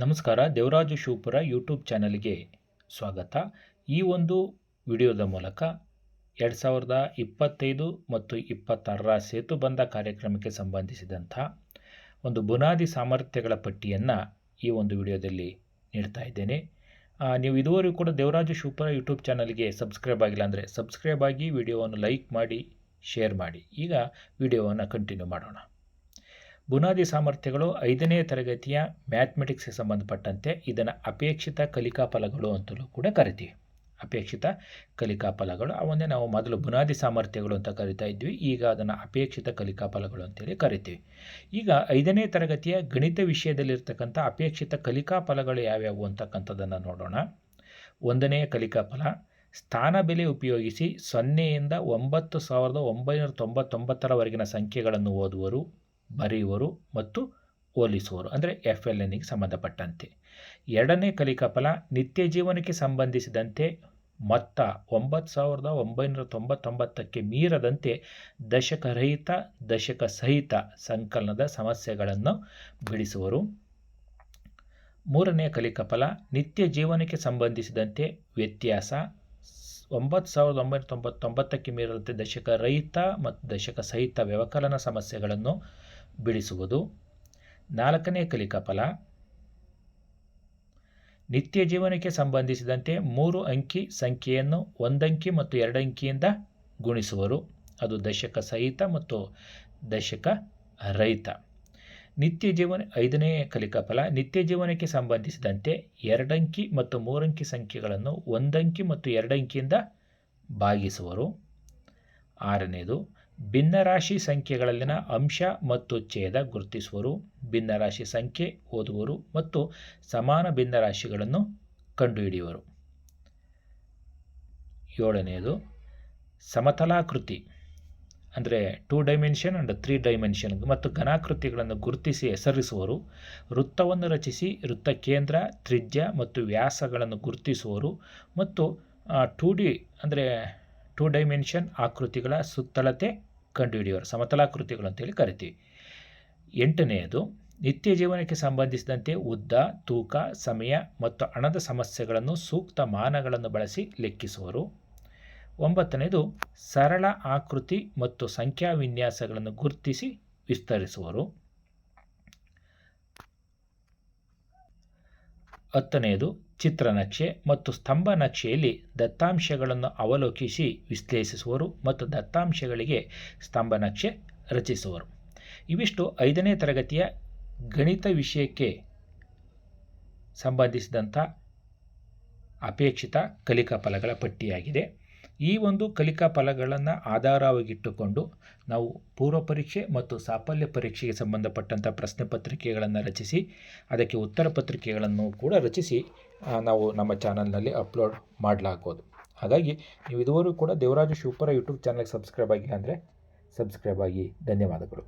ನಮಸ್ಕಾರ, ದೇವರಾಜು ಶಿವಪುರ ಯೂಟ್ಯೂಬ್ ಚಾನಲ್ಗೆ ಸ್ವಾಗತ. ಈ ಒಂದು ವಿಡಿಯೋದ ಮೂಲಕ ಎರಡು ಸಾವಿರದ ಇಪ್ಪತ್ತೈದು ಮತ್ತು ಇಪ್ಪತ್ತಾರರ ಸೇತುಬಂಧ ಕಾರ್ಯಕ್ರಮಕ್ಕೆ ಸಂಬಂಧಿಸಿದಂಥ ಒಂದು ಬುನಾದಿ ಸಾಮರ್ಥ್ಯಗಳ ಪಟ್ಟಿಯನ್ನು ಈ ಒಂದು ವಿಡಿಯೋದಲ್ಲಿ ನೀಡ್ತಾ ಇದ್ದೇನೆ. ನೀವು ಇದುವರೆಗೂ ಕೂಡ ದೇವರಾಜು ಶಿವಪುರ ಯೂಟ್ಯೂಬ್ ಚಾನಲ್ಗೆ ಸಬ್ಸ್ಕ್ರೈಬ್ ಆಗಿಲ್ಲ ಅಂದರೆ ಸಬ್ಸ್ಕ್ರೈಬ್ ಆಗಿ ವಿಡಿಯೋವನ್ನು ಲೈಕ್ ಮಾಡಿ ಶೇರ್ ಮಾಡಿ. ಈಗ ವಿಡಿಯೋವನ್ನು ಕಂಟಿನ್ಯೂ ಮಾಡೋಣ. ಬುನಾದಿ ಸಾಮರ್ಥ್ಯಗಳು ಐದನೇ ತರಗತಿಯ ಮ್ಯಾಥ್ಮೆಟಿಕ್ಸ್ಗೆ ಸಂಬಂಧಪಟ್ಟಂತೆ ಇದನ್ನು ಅಪೇಕ್ಷಿತ ಕಲಿಕಾ ಫಲಗಳು ಅಂತಲೂ ಕೂಡ ಕರಿತೀವಿ. ಅಪೇಕ್ಷಿತ ಕಲಿಕಾ ಫಲಗಳು ಅವನ್ನೇ ನಾವು ಮೊದಲು ಬುನಾದಿ ಸಾಮರ್ಥ್ಯಗಳು ಅಂತ ಕರಿತಾ ಇದ್ವಿ, ಈಗ ಅದನ್ನು ಅಪೇಕ್ಷಿತ ಕಲಿಕಾ ಫಲಗಳು ಅಂತೇಳಿ ಕರಿತೀವಿ. ಈಗ ಐದನೇ ತರಗತಿಯ ಗಣಿತ ವಿಷಯದಲ್ಲಿರ್ತಕ್ಕಂಥ ಅಪೇಕ್ಷಿತ ಕಲಿಕಾ ಫಲಗಳು ಯಾವ್ಯಾವು ಅಂತಕ್ಕಂಥದ್ದನ್ನು ನೋಡೋಣ. ಒಂದನೆಯ ಕಲಿಕಾ ಫಲ ಸ್ಥಾನ ಬೆಲೆ ಉಪಯೋಗಿಸಿ ಸೊನ್ನೆಯಿಂದ ಒಂಬತ್ತು ಸಾವಿರದ ಒಂಬೈನೂರ ತೊಂಬತ್ತೊಂಬತ್ತರವರೆಗಿನ ಸಂಖ್ಯೆಗಳನ್ನು ಓದುವರು. ಬರೆಯುವರು ಮತ್ತು ಹೋಲಿಸುವರು. ಅಂದರೆ ಎಫ್ ಎಲ್ ಎನ್ನಿಗೆ ಸಂಬಂಧಪಟ್ಟಂತೆ. ಎರಡನೇ ಕಲಿಕಾ ಫಲ ನಿತ್ಯ ಜೀವನಕ್ಕೆ ಸಂಬಂಧಿಸಿದಂತೆ ಮೊತ್ತ ಒಂಬತ್ತು ಸಾವಿರದ ಒಂಬೈನೂರ ತೊಂಬತ್ತೊಂಬತ್ತಕ್ಕೆ ಮೀರದಂತೆ ದಶಕರಹಿತ ದಶಕ ಸಹಿತ ಸಂಕಲನದ ಸಮಸ್ಯೆಗಳನ್ನು ಬಿಡಿಸುವರು ಮೂರನೇ ಕಲಿಕಾ ಫಲ ನಿತ್ಯ ಜೀವನಕ್ಕೆ ಸಂಬಂಧಿಸಿದಂತೆ ವ್ಯತ್ಯಾಸ, ಒಂಬತ್ತು ಸಾವಿರದ ಒಂಬೈನೂರ ತೊಂಬತ್ತೊಂಬತ್ತಕ್ಕೆ ಮೀರದಂತೆ ದಶಕ ರಹಿತ ಮತ್ತು ದಶಕ ಸಹಿತ ವ್ಯವಕಲನ ಸಮಸ್ಯೆಗಳನ್ನು ಬಿಡಿಸುವುದು. ನಾಲ್ಕನೇ ಕಲಿಕಾ ಫಲ. ನಿತ್ಯ ಜೀವನಕ್ಕೆ ಸಂಬಂಧಿಸಿದಂತೆ ಮೂರು ಅಂಕಿ ಸಂಖ್ಯೆಯನ್ನು ಒಂದಂಕಿ ಮತ್ತು ಎರಡಂಕಿಯಿಂದ ಗುಣಿಸುವರು. ಅದು ದಶಕ ಸಹಿತ ಮತ್ತು ದಶಕ ರಹಿತ. ನಿತ್ಯ ಜೀವನ ಐದನೇ ಕಲಿಕಾ ಫಲ. ನಿತ್ಯ ಜೀವನಕ್ಕೆ ಸಂಬಂಧಿಸಿದಂತೆ ಎರಡಂಕಿ ಮತ್ತು ಮೂರಂಕಿ ಸಂಖ್ಯೆಗಳನ್ನು ಒಂದಂಕಿ ಮತ್ತು ಎರಡಂಕಿಯಿಂದ ಭಾಗಿಸುವರು. ಆರನೇದು ಭಿನ್ನರಾಶಿ ಸಂಖ್ಯೆಗಳಲ್ಲಿನ ಅಂಶ ಮತ್ತು ಛೇದ ಗುರುತಿಸುವರು ಭಿನ್ನರಾಶಿ ಸಂಖ್ಯೆ ಓದುವರು ಮತ್ತು ಸಮಾನ ಭಿನ್ನರಾಶಿಗಳನ್ನು ಕಂಡುಹಿಡಿಯುವರು. ಏಳನೆಯದು ಸಮತಲಾಕೃತಿ ಅಂದರೆ two dimension and three dimension ಮತ್ತು ಘನಾಕೃತಿಗಳನ್ನು ಗುರುತಿಸಿ ಹೆಸರಿಸುವರು ವೃತ್ತವನ್ನು ರಚಿಸಿ ವೃತ್ತ ಕೇಂದ್ರ ತ್ರಿಜ್ಯ ಮತ್ತು ವ್ಯಾಸಗಳನ್ನು ಗುರುತಿಸುವರು ಮತ್ತು ಟೂ ಡಿ ಅಂದರೆ ಟೂ ಡೈಮೆನ್ಷನ್ ಆಕೃತಿಗಳ ಸುತ್ತಳತೆ ಕಂಡುಹಿಡಿಯುವರು. ಸಮತಲಾಕೃತಿಗಳು ಅಂತೇಳಿ ಕರಿತೀವಿ. ಎಂಟನೆಯದು, ನಿತ್ಯ ಜೀವನಕ್ಕೆ ಸಂಬಂಧಿಸಿದಂತೆ ಉದ್ದ, ತೂಕ, ಸಮಯ ಮತ್ತು ಹಣದ ಸಮಸ್ಯೆಗಳನ್ನು ಸೂಕ್ತ ಮಾನಗಳನ್ನು ಬಳಸಿ ಲೆಕ್ಕಿಸುವರು. ಒಂಬತ್ತನೇದು ಸರಳ ಆಕೃತಿ ಮತ್ತು ಸಂಖ್ಯಾ ವಿನ್ಯಾಸಗಳನ್ನು ಗುರುತಿಸಿ ವಿಸ್ತರಿಸುವರು. ಹತ್ತನೆಯದು ಚಿತ್ರನಕ್ಷೆ ಮತ್ತು ಸ್ತಂಭ ನಕ್ಷೆಯಲ್ಲಿ ದತ್ತಾಂಶಗಳನ್ನು ಅವಲೋಕಿಸಿ ವಿಶ್ಲೇಷಿಸುವರು ಮತ್ತು ದತ್ತಾಂಶಗಳಿಗೆ ಸ್ತಂಭ ನಕ್ಷೆ ರಚಿಸುವರು. ಇವಿಷ್ಟು ಐದನೇ ತರಗತಿಯ ಗಣಿತ ವಿಷಯಕ್ಕೆ ಸಂಬಂಧಿಸಿದಂಥ ಅಪೇಕ್ಷಿತ ಕಲಿಕಾ ಫಲಗಳ ಪಟ್ಟಿಯಾಗಿದೆ. ಈ ಒಂದು ಕಲಿಕಾ ಫಲಗಳನ್ನು ಆಧಾರವಾಗಿಟ್ಟುಕೊಂಡು ನಾವು ಪೂರ್ವ ಪರೀಕ್ಷೆ ಮತ್ತು ಸಾಫಲ್ಯ ಪರೀಕ್ಷೆಗೆ ಸಂಬಂಧಪಟ್ಟಂಥ ಪ್ರಶ್ನೆ ಪತ್ರಿಕೆಗಳನ್ನು ರಚಿಸಿ, ಅದಕ್ಕೆ ಉತ್ತರ ಪತ್ರಿಕೆಗಳನ್ನು ಕೂಡ ರಚಿಸಿ ನಾವು ನಮ್ಮ ಚಾನಲ್ನಲ್ಲಿ ಅಪ್ಲೋಡ್ ಮಾಡಲಾಗೋದು ಹಾಗಾಗಿ ನೀವು ಇದುವರೆಗೂ ಕೂಡ ದೇವರಾಜು ಶಿವಪುರ ಯೂಟ್ಯೂಬ್ ಚಾನಲ್ಗೆ ಸಬ್ಸ್ಕ್ರೈಬ್ ಆಗಿಲ್ಲ ಅಂದರೆ ಸಬ್ಸ್ಕ್ರೈಬ್ ಆಗಿ. ಧನ್ಯವಾದಗಳು.